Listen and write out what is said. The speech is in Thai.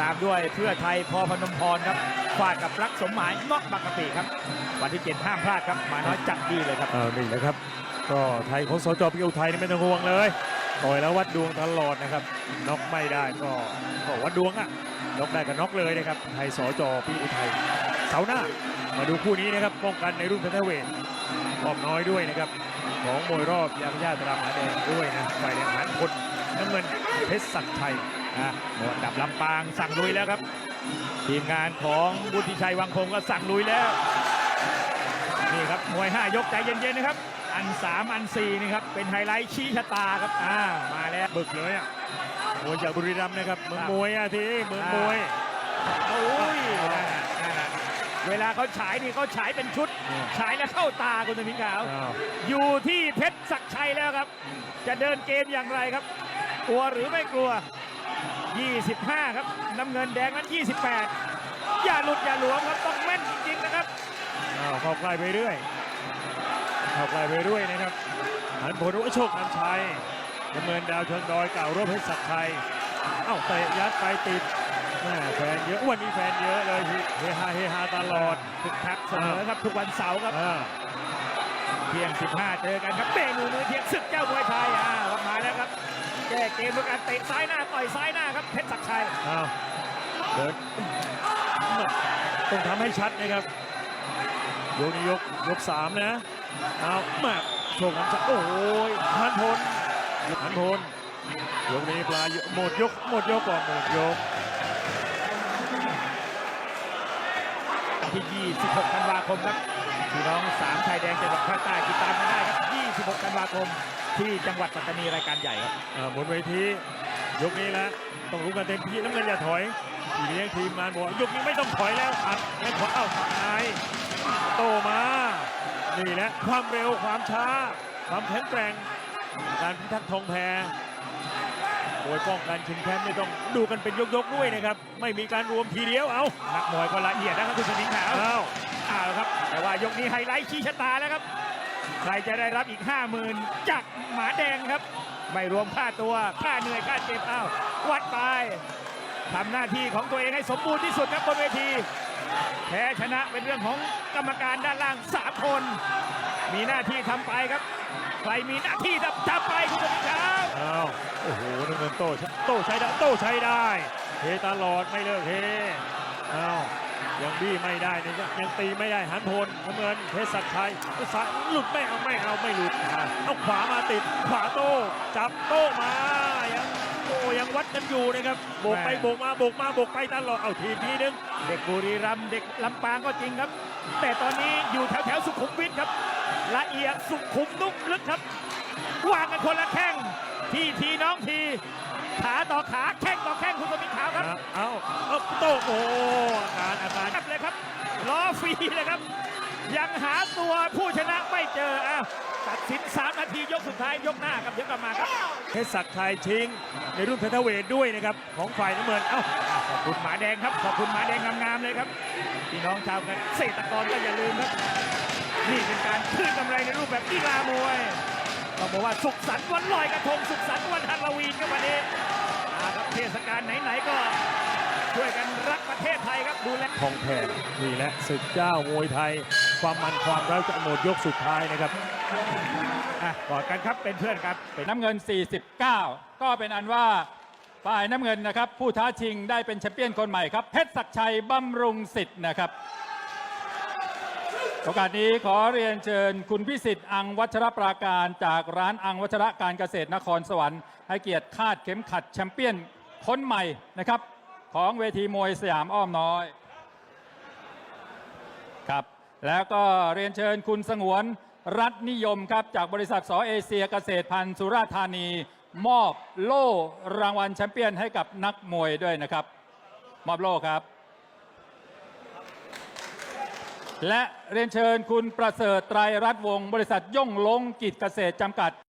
ตามด้วยเพื่อไทยพอพนมพรครับฟาดกับรักสมหมายเงาะบางกะปิครับ วันที่เจ็ดห้ามพลาดครับหมาน้อยจัดดีเลยครับเอานี่แหละครับ ก็ไทยของสจพิวไทยนี่ไม่ต้องห่วงเลยต่อยแล้ววัดดวงตลอดนะครับน็อกไม่ได้ก็ก็วัดดวงอะน็อกได้ก็น็อกเลยนะครับไทยสจพิวไทยเสาหน้ามาดูคู่นี้นะครับป้องกันในรุ่นเฟเธอร์เวทรอบน้อยด้วยนะครับของมวยรอบยางญาตรามาแดงด้วยนะฝ่ายแดงหันพลน้ำเงินเพชรศักดิ์ชัย หมวดดับลำปางสั่งลุยแล้วครับ ทีมงานของบุธิชัยวังคงก็สั่งลุยแล้ว นี่ครับมวย 5 ยกใจเย็นๆนะครับ อัน 3 อัน 4 นี่ครับ เป็นไฮไลท์ชี้ชะตาครับอ่ามาแล้วบึกเลยอะมวยจากบุรีรัมย์นะครับเมืองครับมวยอะทีเมืองมวยโอ้ยนั่นน่ะนั่นน่ะเวลาเขาฉายนี่เขาฉายเป็นชุดอืมฉายแล้วเข้าตาคุณตมิงขาวอ้าว อยู่ที่เพชรศักดิ์ชัยแล้วครับ จะเดินเกมอย่างไรครับ กลัวหรือไม่กลัว 25 ครับ น้ำเงินแดงนั้น 28 อย่าหลุดอย่าหลวมครับต้องแม่นจริงๆนะครับอ้าวเข้าใกล้ไปเรื่อยเข้าใกล้ไปเรื่อยนะครับหันผลว่าโชคนันชัยน้ำเงินดาวเชิงดอยเก่ารบเพชรศักดิ์ชัยเอ้าเตะยัดไปติดแม่แฟนเยอะวันนี้แฟนเยอะเลยเฮฮาเฮฮาตลอดคึกคักเสมอครับทุกวันเสาร์ครับอ่าเที่ยง 15 เจอกันครับเมนูมือเที่ยงศึกเจ้ามวยไทยอ่าออกมาแล้วครับ แก้เกมด้วยการเตะซ้ายหน้าต่อยซ้ายหน้าครับเพชรศักดิ์ชัยอ้าวเดินต้องทำให้ชัดนะครับยกนี้ยกยกสามนะเอาแม่โชคนันชัยโอ้ยหันพลหันพลยกนี้ปลายหมดยกหมดยกก่อนหมดยกที่ 26 ธันวาคมครับพี่น้องสามชายแดนจังหวัดภาคใต้ติดตามกันได้ครับ 26 ธันวาคม ที่จังหวัดปัตตานีรายการใหญ่ครับอ่าบนเวทียกนี้แล้วต้องรู้กันเต็มที่น้ำเงินอย่าถอยทีเลี้ยงทีมงานบอกว่ายกนี้ไม่ต้องถอยแล้วอัดแข้งขวาเอ้าทำไงโตมา นี่แหละความเร็วความช้า ความแข็งแกร่งการพิทักษ์ทองแพโดยป้องกันชิงแชมป์ไม่ต้องดูกันเป็นยกๆด้วยนะครับ ไม่มีการรวมทีเดียวเอานักมวยก็ละเอียดนะครับคุณสมิงขาวเอาเอาละครับ แต่ว่ายกนี้ไฮไลท์ชี้ชะตาแล้วครับ ใครจะได้รับอีก 50,000 จากหมาแดงครับ ไม่รวมค่าตัวค่าเหนื่อยค่าเจ็บอ้าววัดไปทำหน้าที่ของตัวเองให้สมบูรณ์ที่สุดครับบนเวที แพ้ชนะเป็นเรื่องของกรรมการด้านล่าง3คน มีหน้าที่ทำไปครับใครมีหน้าที่ทำทำไปคุณผู้ชมครับเอาโอ้โหน้ำเงินโต้โต้ใช้ได้โต้ใช้ได้เทตลอดไม่เลิกเทเอา ยังบี้ไม่ได้นะยังยังตีไม่ได้หันพลน้ำเงินเพชรศักดิ์ชัยสักหลุดไม่เอาไม่เอาไม่หลุดเอาขวามาติดขวาโต้จับโต้มายังโอ้ยังวัดกันอยู่นะครับโบกไปโบกมาโบกมาโบกไปตลอดเอาทีทีนึงเด็กบุรีรัมย์เด็กลำปางก็จริงครับ แต่ตอนนี้อยู่แถวแถวสุขุมวิทครับ ละเอียดสุขุมนุ่มลึกครับวางกันคนละแข้งทีทีน้องที ขาต่อขาแข้งต่อแข้งคุณสมิงขาวครับ เอาเอาโต้โอ้อาการอาการครับเลยครับล้อฟรีเลยครับ ยังหาตัวผู้ชนะไม่เจออ้าวตัดสิน 3 นาทียกสุดท้ายยกหน้าครับเดี๋ยวกลับมาครับเพชรศักดิ์ชัยชิง ในรุ่นเฟเธอร์เวทด้วยนะครับ ของฝ่ายน้ำเงินเอ้าขอบคุณหมาแดงครับ ขอบคุณหมาแดงงามๆเลยครับพี่น้องชาวเกษตรกรก็อย่าลืมครับ นี่เป็นการคืนกำไรในรูปแบบกีฬามวยต้อง บอกว่าสุขสันต์วันลอยกระทงสุขสันต์วันฮาโลวีนครับวันนี้อ่าครับเทศกาลไหนๆก็ช่วยกันรักประเทศไทยครับดูแลทองแพงนี่แหละศึกเจ้ามวยไทย ความมันความร้าวจะหมดยกสุดท้ายนะครับอะกอดกันครับเป็นเพื่อนครับเป็นน้ำเงิน 49 ก็เป็นอันว่าฝ่ายน้ำเงินนะครับ ผู้ท้าชิงได้เป็นแชมเปี้ยนคนใหม่ครับเพชรศักดิ์ชัยบำรุงสิทธิ์นะครับ โอกาสนี้ขอเรียนเชิญคุณพิสิทธิ์อังวัชรปราการจากร้านอังวัชรการเกษตรนครสวรรค์ให้เกียรติคาดเข็มขัดแชมเปี้ยนคนใหม่นะครับ ของเวทีมวยสยามอ้อมน้อยครับแล้วก็เรียนเชิญคุณสงวนรัฐนิยมครับ จากบริษัทสอเอเชียเกษตรพันธุ์สุราษฎร์ธานี มอบโล่รางวัลแชมเปี้ยนให้กับนักมวยด้วยนะครับ มอบโล่ครับ และเรียนเชิญคุณประเสริฐไตรรัตน์วงศ์บริษัทย่งลงกิจเกษตรจำกัด